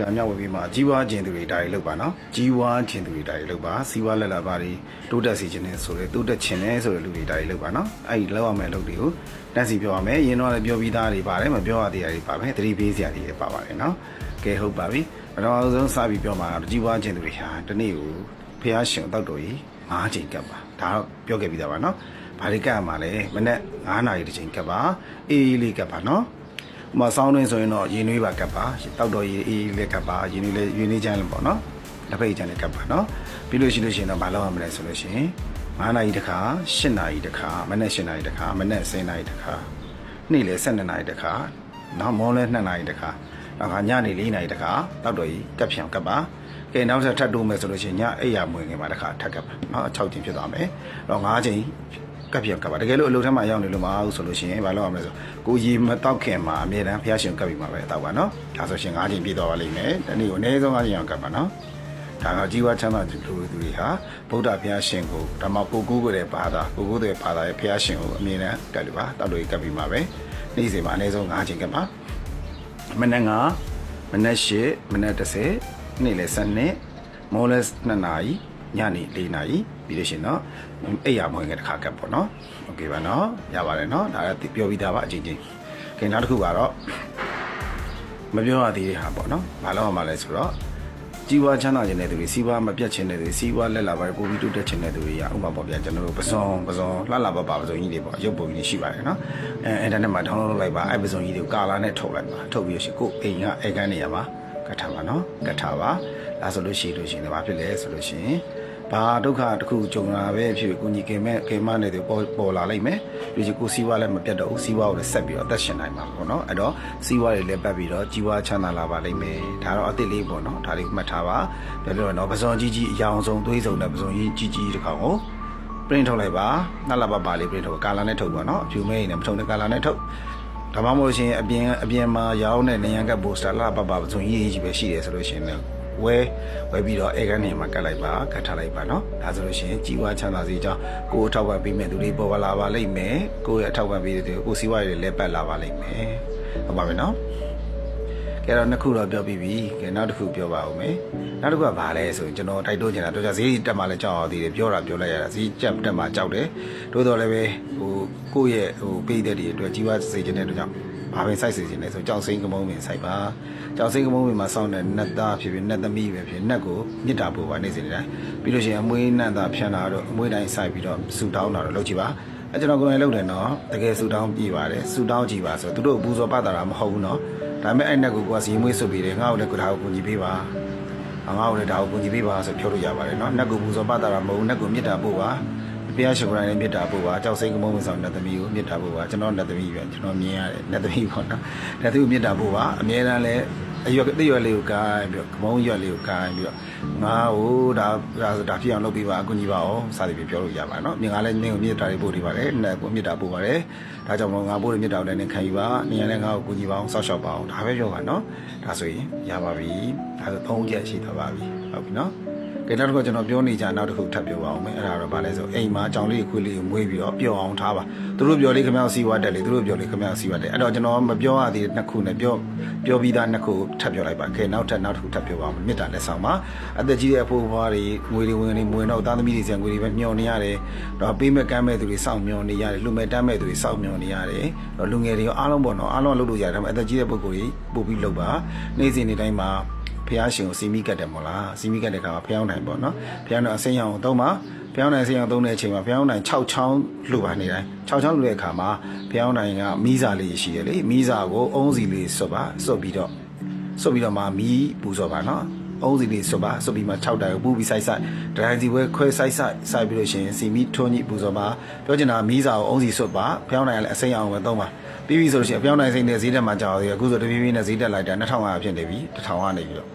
ကမြောက်ဝေပြီးမှာကြီးပွားခြင်းသူတွေဒါတွေလုပ်ပါနော်ကြီးပွားခြင်းသူတွေဒါတွေလုပ်ပါစီးပွားလက်လာပါတွေတိုးတက်စေခြင်းနဲ့ဆိုရဲတိုးတက်ခြင်းနဲ့ဆိုတဲ့လူတွေဒါတွေလုပ်ပါနော်အဲ့ဒီလောက်ရမယ့်အလုပ်တွေကိုတက်စီပြောရမယ်ရင်းတော့လည်းပြောပြီးသားတွေပါတယ်မပြောရသေးတာတွေပါမယ်သတိပေးစရာတွေပါပါတယ်နော်ကဲဟုတ်ပါပြီပထမဆုံးစပြီးပြောမှာတော့ကြီးပွားခြင်းသူတွေဟာဒီနေ့ကိုဖះရှင်တောက်တော်ကြီး၅ချိန်ကပ်ပါဒါတော့ပြောခဲ့ပြီးသားပါနော်ဘာတွေကပ်မှာလဲမနေ့9နာရီတစ်ချိန်ကပ်ပါအေးအေးလေးကပ်ပါနော် ဥပမာဆောင်းတွင်းဆိုရင်တော့ရင်နွေးပါကပ်ပါတောက်တော်ရေအေးလေးကပ်ပါရင်နွေးလေးရင်နွေးချမ်းလည်းပေါ့နော်လက်ဖက်ချမ်းလည်းကပ်ပါနော်ပြီးလို့ရှိလို့ရှိရင်တော့မလုပ်ရမလဲဆိုလို့ရှိရင်9နာရီတစ်ခါ10နာရီတစ်ခါမနေ့10နာရီတစ်ခါမနေ့10နာရီတစ်ခါနေ့လေ12နာရီတစ်ခါနောက်မောလဲ2နာရီတစ်ခါနောက်ကညနေ4နာရီတစ်ခါတောက်တော်ကြီးကပ်ဖြံကပ်ပါကဲနောက်ဆက်ထပ်တိုးမယ်ဆိုလို့ရှိရင်ညအိပ်ရမဝင်ခင်မှာတစ်ခါထပ်ကပ်ပါနော်6ချိန်ဖြစ်သွားမယ်တော့9ချိန် ကပ်ပြကပ်ပါတကယ်လို့အလုပ်ထဲမှာရောက်နေလို့မအောင်ဆိုလို့ရှိရင်ဘာလုပ်ရမလဲဆိုကိုရေမတောက်ခင်မှာအမြဲတမ်းဖျားရှင်ကပ်ပြီးမှာပဲတောက်ပါနော်ဒါဆိုရှင်၅ချိန်ပြည့်သွားပါလိမ့်မယ်တနေ့ကိုအနည်းဆုံး၅ချိန်အောင်ကပ်ပါနော်ဒါကជីវချမ်းသာလူလူတွေဟာဗုဒ္ဓဘုရားရှင်ကိုဓမ္မကိုကိုးကိုယ်တဲ့ဘာသာကိုကိုးတဲ့ဘာသာရဲ့ဘုရားရှင်ကိုအမြဲတမ်းကပ်လို့ပါတောက်လို့ကပ်ပြီးမှာပဲနေ့စဉ်မှာအနည်းဆုံး၅ချိန်ကပ်ပါမနေ့ကမနေ့ရှိမနေ့30နေ့လည်း7မော်လက်2နာရီ ညနေ4နာရီပြီးလို့ရှိရင်တော့အိပ်ရမဝင်ကတစ်ခါကပ်ပေါ့နော်โอเคပါနော်ရပါတယ်နော်ဒါလည်းပြောပြီးသားပါအချင်းချင်းခင်နောက်တစ်ခုကတော့မပြောရသေးတဲ့ဟာပေါ့နော်ဘာလို့မှမလဲဆိုတော့ကြီးပွားချမ်းသာခြင်းတဲ့သူတွေစီးပွားမပြတ်ခြင်းတဲ့သူတွေစီးပွားလက်လာပါတယ်ပိုပြီးတိုးတက်ခြင်းတဲ့သူတွေကဥပမာပေါ့ဗျာကျွန်တော်တို့ပစုံပစုံလှလှပပပစုံကြီးတွေပေါ့ရုပ်ပုံကြီးရှိပါတယ်နော်အဲအင်တာနက်မှာ download လုပ်လိုက်ပါအဲပစုံကြီးတွေကိုကာလာနဲ့ထုတ်လိုက်ပါထုတ်ပြီးရရှိကိုယ်အိမ်ကအဲကန်းနေရပါကတ်ထားပါနော်ကတ်ထားပါဒါဆိုလို့ရှိလို့ရှိရင်ဘာဖြစ်လဲဆိုလို့ရှိရင် ဘာဒုက္ခတစ်ခုကြုံလာပဲဖြစ်ကိုညီကင်မဲ့ကင်မနဲ့တူပေါ်ပေါ်လာလိမ့်မယ်ပြီးချင်ကိုစီးပွားလည်းမပြတ်တော့ဘူးစီးပွားကိုလည်းဆက်ပြီးတော့အသက်ရှင်နိုင်မှာပေါ့နော်အဲ့တော့စီးပွားတွေလည်းပတ်ပြီးတော့ကြီးပွားချမ်းသာလာပါလိမ့်မယ်ဒါတော့အသစ်လေးပေါ့နော်ဒါလေးမှတ်ထားပါပြောလို့တော့ပစုံကြီးကြီးအယောင်ဆုံးသွေးစုံတဲ့ပစုံကြီးကြီးကြီးတစ်ခေါက်ကို print ထုတ်လိုက်ပါနှက်လာပါပါလေး print ထုတ်ကာလာနဲ့ထုတ်ပါနော်အဖြူမဲနေမထုံတဲ့ကာလာနဲ့ထုတ်ဒါမှမဟုတ်ရှင်အပြင်အပြင်မှာရောင်းတဲ့နေရန်ကတ်ပိုစတာလာပါပါပစုံကြီးကြီးပဲရှိတယ်ဆိုလို့ရှင်လည်း ဝဲဝဲပြီးတော့အဲကနေမှာကတ်လိုက်ပါကတ်ထားလိုက်ပါနော်ဒါဆိုလို့ရှိရင်ကြီးဝါချမ်းသာစေကြောင်းကိုယ်အထောက်ပံ့ပေးမဲ့သူတွေပေါ်လာပါလိမ့်မယ်ကိုယ့်ရဲ့အထောက်ပံ့ပေးတဲ့သူကိုစီးပွားရေးလည်းပတ်လာပါလိမ့်မယ်ဟုတ်ပါပြီနော်ကဲတော့နှစ်ခုတော့ပြောပြီးပြီကဲနောက်တစ်ခုပြောပါဦးမယ်နောက်တစ်ခုကဘာလဲဆိုရင်ကျွန်တော်တိုက်တွန်းချင်တာတော့ဈေးတက်မှလည်းကြောက်အောင်သေးတယ်ပြောတာပြောလိုက်ရတာဈေးကြက်တက်မှကြောက်တယ်တိုးတော်လည်းပဲဟိုကိုယ့်ရဲ့ဟိုပေးတဲ့တွေအတွက်ကြီးဝါစေခြင်းတဲ့အတွက်ကြောင့် ဘာပဲစိုက်စေခြင်းလဲဆိုကြောက်စိမ့်ကမုံပင်စိုက်ပါကြောက်စိမ့်ကမုံပင်မှာစောင်းတဲ့နတ်သားဖြစ်ဖြစ်နတ်သမီးပဲဖြစ်နတ်ကိုမြစ်တာပို့ပါနေစေတယ်ပြီးလို့ရှိရင်အမွေးနတ်သားဖြန်းတာတော့အမွေးတိုင်းစိုက်ပြီးတော့ဆူတောင်းတာတော့လုပ်ကြည့်ပါအဲကျွန်တော်ကိုယ်တိုင်လုပ်တယ်နော်တကယ်ဆူတောင်းပြပါတယ်ဆူတောင်းကြည့်ပါဆိုတော့သူတို့ဘူးစောပတ်တာမဟုတ်ဘူးနော်ဒါပေမဲ့အဲ့နတ်ကိုကိုယ်ကစီမွေးဆုပ်ပြီးတယ်ငါ့ကိုလည်းကိုယ်ဒါကိုကူညီပေးပါငါ့ကိုလည်းဒါကိုကူညီပေးပါဆိုပြောလို့ရပါတယ်နော်နတ်ကိုဘူးစောပတ်တာမဟုတ်ဘူးနတ်ကိုမြစ်တာပို့ပါ ဘုရားရှင်ကိုယ်တိုင်လည်းမြစ်တာပို့ပါကြောက်စိတ်ကမုန်းမဆောင်နတ်သမီးကိုမြစ်တာပို့ပါကျွန်တော်နတ်သမီးပဲကျွန်တော်မြင်ရတယ်နတ်သမီးပေါ့နော်နတ်သမီးကိုမြစ်တာပို့ပါအမြဲတမ်းလည်းအရွက်တိရွက်လေးကိုကိုင်းပြီးတော့ကမုန်းရွက်လေးကိုကိုင်းပြီးတော့ငါ့ကိုဒါဒါဒါဖြစ်အောင်လုပ်ပေးပါအကူညီပါအောင်စသည်ဖြင့်ပြောလို့ရပါတယ်နော်မြင်ကလည်းနင်းကိုမြစ်တာတွေပို့နေပါတယ်နတ်ကိုမြစ်တာပို့ပါတယ်ဒါကြောင့်မလို့ငါပို့တဲ့မြစ်တာကိုလည်းခံယူပါနင်းလည်းငါ့ကိုကူညီပါအောင်စောက်ရှောက်ပါအောင်ဒါပဲပြောပါနော်ဒါဆိုရင်ရပါပြီဒါဆိုသုံးချက်ရှိသွားပါပြီဟုတ်ပြီနော် ကဲနောက်တစ်ခုကျွန်တော်ပြောနေကြနောက်တစ်ခုထပ်ပြောပါအောင်မယ်အဲ့ဒါတော့ဗာလဲဆိုအိမ်မှာကြောင်လေးခွေးလေးကိုမွေးပြီးတော့ပျော်အောင်ထားပါသူတို့ပြောလေးခမောက်စီဝါတက်လေသူတို့ပြောလေးခမောက်စီဝါတက်အဲ့တော့ကျွန်တော်မပြောရသေးတဲ့နှစ်ခုနဲ့ပြောပြောပြီးသားနှစ်ခုထပ်ပြောလိုက်ပါကဲနောက်ထပ်နောက်တစ်ခုထပ်ပြောပါအောင်မေတ္တာလက်ဆောင်ပါအသက်ကြီးတဲ့အဖိုးဖွားတွေငွေတွေဝင်နေမဝင်တော့သားသမီးတွေဆံငွေတွေပဲမျောနေရတယ်တော့ပေးမဲ့ကမ်းမဲ့သူတွေစောင့်မျောနေရတယ်လူမဲ့တမ်းမဲ့သူတွေစောင့်မျောနေရတယ်တော့လူငယ်တွေရောအားလုံးပေါ့နော်အားလုံးလုပ်လို့ရတယ်ဒါပေမဲ့အသက်ကြီးတဲ့ပုဂ္ဂိုလ်ကြီးပို့ပြီးလုပ်ပါနေ့စဉ်နေ့တိုင်းမှာ ဖះရှင်ကိုစီမိကတ်တယ်မို့လားစီမိကတ်တဲ့ခါမှာဖះအောင်နိုင်ပေါ့နော်ဖះအောင်အစိမ်းရောင်ကိုသုံးပါဖះအောင်နိုင်အစိမ်းရောင်သုံးတဲ့အချိန်မှာဖះအောင်နိုင်6ချောင်းလှူပါနေတိုင်း6ချောင်းလှူတဲ့အခါမှာဖះအောင်နိုင်ကမီးစာလေးရှိတယ်လေမီးစာကိုအုံးစီလေးစွတ်ပါစွတ်ပြီးတော့စွတ်ပြီးတော့မှမီးပူစော်ပါနော် အုံးစီလေးစွတ်ပါစွတ်ပြီးမှ6တိုင်ကိုပူပြီးဆိုင်ဆိုင်ဒရိုင်စီဝဲခွဲဆိုင်ဆိုင်ဆိုင်ပြီးလို့ရှိရင်စီမီထွန်းကြီးပူစော်ပါပြောချင်တာမီးစာကိုအုံးစီစွတ်ပါဖះအောင်နိုင်ကလည်းအစိမ်းရောင်ကိုသုံးပါပြီးပြီဆိုလို့ရှိရင်အပြောင်းနိုင်စိမ့်တဲ့ဈေးတက်မှာကြာသေးတယ်အခုဆိုတပြေးပြေးနဲ့ဈေးတက်လိုက်တာ2500ဖြစ်နေပြီ1000ကနေပြီးတော့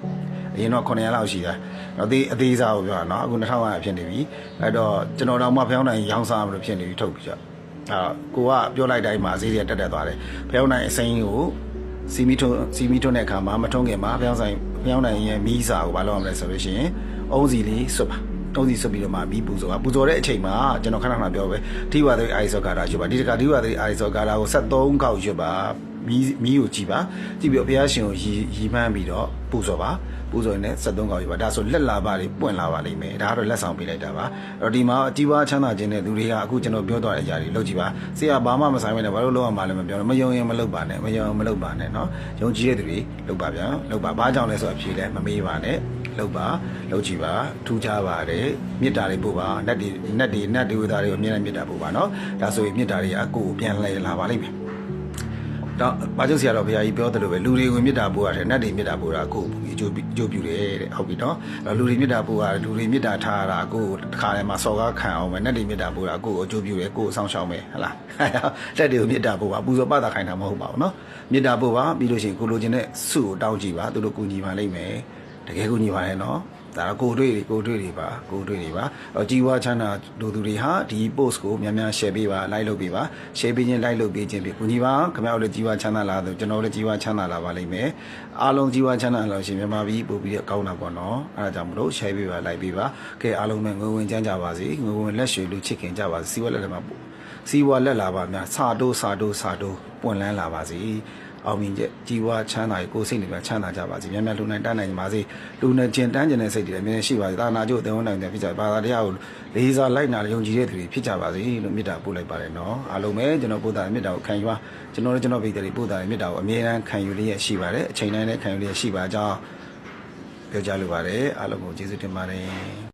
အရင်တော့900လောက်ရှိတာတော့ဒီအသေးစားကိုပြောတာเนาะအခု2500ဖြစ်နေပြီအဲ့တော့ကျွန်တော်တော့မှဖျောင်းနိုင်ရောင်းစားမလို့ဖြစ်နေပြီထုတ်ပြီးကြအဲ့တော့ကိုကပြောလိုက်တိုင်းမှာဈေးတွေတက်တက်သွားတယ်ဖျောင်းနိုင်အစိမ်းကို စီမီထွန်းစီမီထွန်းတဲ့အခါမှာမထွန်းခင်မှာဖျောင်းဆိုင်ဖျောင်းနိုင်ရဲ့မီးစာကိုမလုပ်ရမလဲဆိုလို့ရှိရင်အုံးစီလေးစွတ်ပါတုံးစီဆွတ်ပြီးတော့မှမီးပူဇော်ပါပူဇော်တဲ့အချိန်မှာကျွန်တော်ခဏခဏပြောပဲထိဝါသေးအိုင်ဇောကာရာရွတ်ပါဒီတခါထိဝါသေးအိုင်ဇောကာရာကို73ကောက်ရွတ်ပါ မီးမီးကိုကြည်ပါကြည့်ပြီးတော့ဘုရားရှင်ကိုရီရီမှန်းပြီးတော့ပူဇော်ပါပူဇော်ရင်လည်း73ကောက်ယူပါဒါဆိုလက်လာပါတွေပွင့်လာပါလိမ့်မယ်ဒါကတော့လက်ဆောင်ပေးလိုက်တာပါအဲ့တော့ဒီမှာကြီးပွားချမ်းသာခြင်းတဲ့သူတွေကအခုကျွန်တော်ပြောသွားတဲ့အရာတွေလုပ်ကြည့်ပါဆရာဘာမှမဆိုင်ဘဲနဲ့ဘာလို့လုပ်ရမှာလဲမပြောတော့မယုံရင်မလုပ်ပါနဲ့မယုံရင်မလုပ်ပါနဲ့เนาะယုံကြည်တဲ့သူတွေလုပ်ပါဗျာလုပ်ပါဘာကြောင့်လဲဆိုတော့အဖြေလဲမမေးပါနဲ့လုပ်ပါလုပ်ကြည့်ပါထူးခြားပါတယ်မေတ္တာတွေပို့ပါနတ်တွေနတ်တွေနတ်တွေဝိသားတွေကိုအမြဲတမ်းမေတ္တာပို့ပါเนาะဒါဆိုရင်မေတ္တာတွေကကိုယ်ကိုပြန်လဲလာပါလိမ့်မယ် တော့ဘာကျုပ်ဆရာတော်ဘုရားကြီးပြောသလိုပဲလူတွေကိုမေတ္တာပို့ရတယ်နတ်တွေမေတ္တာပို့တာကိုယ်အကျိုးအကျိုးပြုတယ်တဲ့ဟုတ်ပြီနော်အဲ့တော့လူတွေမေတ္တာပို့ရတယ်လူတွေမေတ္တာထားရတာကိုယ်တစ်ခါတည်းမှာစော်ကားခံအောင်ပဲနတ်တွေမေတ္တာပို့တာကိုယ်အကျိုးပြုတယ်ကိုယ်အဆောင်ရှောင်းပဲဟလားလက်တွေကိုမေတ္တာပို့ပါပူဇော်ပတာခိုင်းတာမဟုတ်ပါဘူးနော်မေတ္တာပို့ပါပြီးလို့ရှိရင်ကိုလိုချင်တဲ့စုကိုတောင်းကြည့်ပါသူတို့ကူညီပါလိမ့်မယ်တကယ်ကူညီပါရဲ့နော် ဒါတော့ကိုယ်တွေ့တွေကိုယ်တွေ့တွေပါကိုယ်တွေ့တွေပါအော်ကြီးဝါချမ်းသာလူသူတွေဟာဒီ post ကိုများများ share ပေးပါ like လုပ်ပေးပါ share ပေးခြင်း like လုပ်ပေးခြင်းဖြင့်ကိုကြီးပါခင်ဗျားတို့လည်းကြီးဝါချမ်းသာလာဆိုကျွန်တော်လည်းကြီးဝါချမ်းသာလာပါလိမ့်မယ်အားလုံးကြီးဝါချမ်းသာလာရှင်မြန်မာပြည်ပို့ပြီးတော့ကောင်းတာပေါ့နော်အဲဒါကြောင့်မလို့ share ပေးပါ like ပေးပါကဲအားလုံးပဲငွေဝင်ချမ်းကြပါစေငွေဝင်လက်ရွှေလူချစ်ခင်ကြပါစေစီဝါလက်လက်မှာပို့စီဝါလက်လာပါများစာတိုးစာတိုးစာတိုးပွင့်လန်းလာပါစေ အောင်မြင်ချက်ကြီးဝါချမ်းသာရေကိုယ်စိတ်တွေပဲချမ်းသာကြပါစေများများလူနိုင်တန်းနိုင်ပါစေလူနဲ့ကျင်တန်းကျင်တဲ့စိတ်တွေလည်းအမြဲရှိပါစေသာနာကျို့အသေးဝန်နိုင်တဲ့ဖြစ်ကြပါဘာသာတရားကိုလေးစားလိုက်နာယုံကြည်တဲ့သူတွေဖြစ်ကြပါစေလို့မေတ္တာပို့လိုက်ပါတယ်နော်အားလုံးပဲကျွန်တော်ပို့တာမေတ္တာကိုခံယူပါကျွန်တော်လည်းကျွန်တော်ပြည်သူတွေပို့တာမေတ္တာကိုအမြဲတမ်းခံယူလျက်ရှိပါတယ်အချိန်တိုင်းလည်းခံယူလျက်ရှိပါကြောင်းပြောကြလိုပါတယ်အားလုံးကိုကျေးဇူးတင်ပါတယ်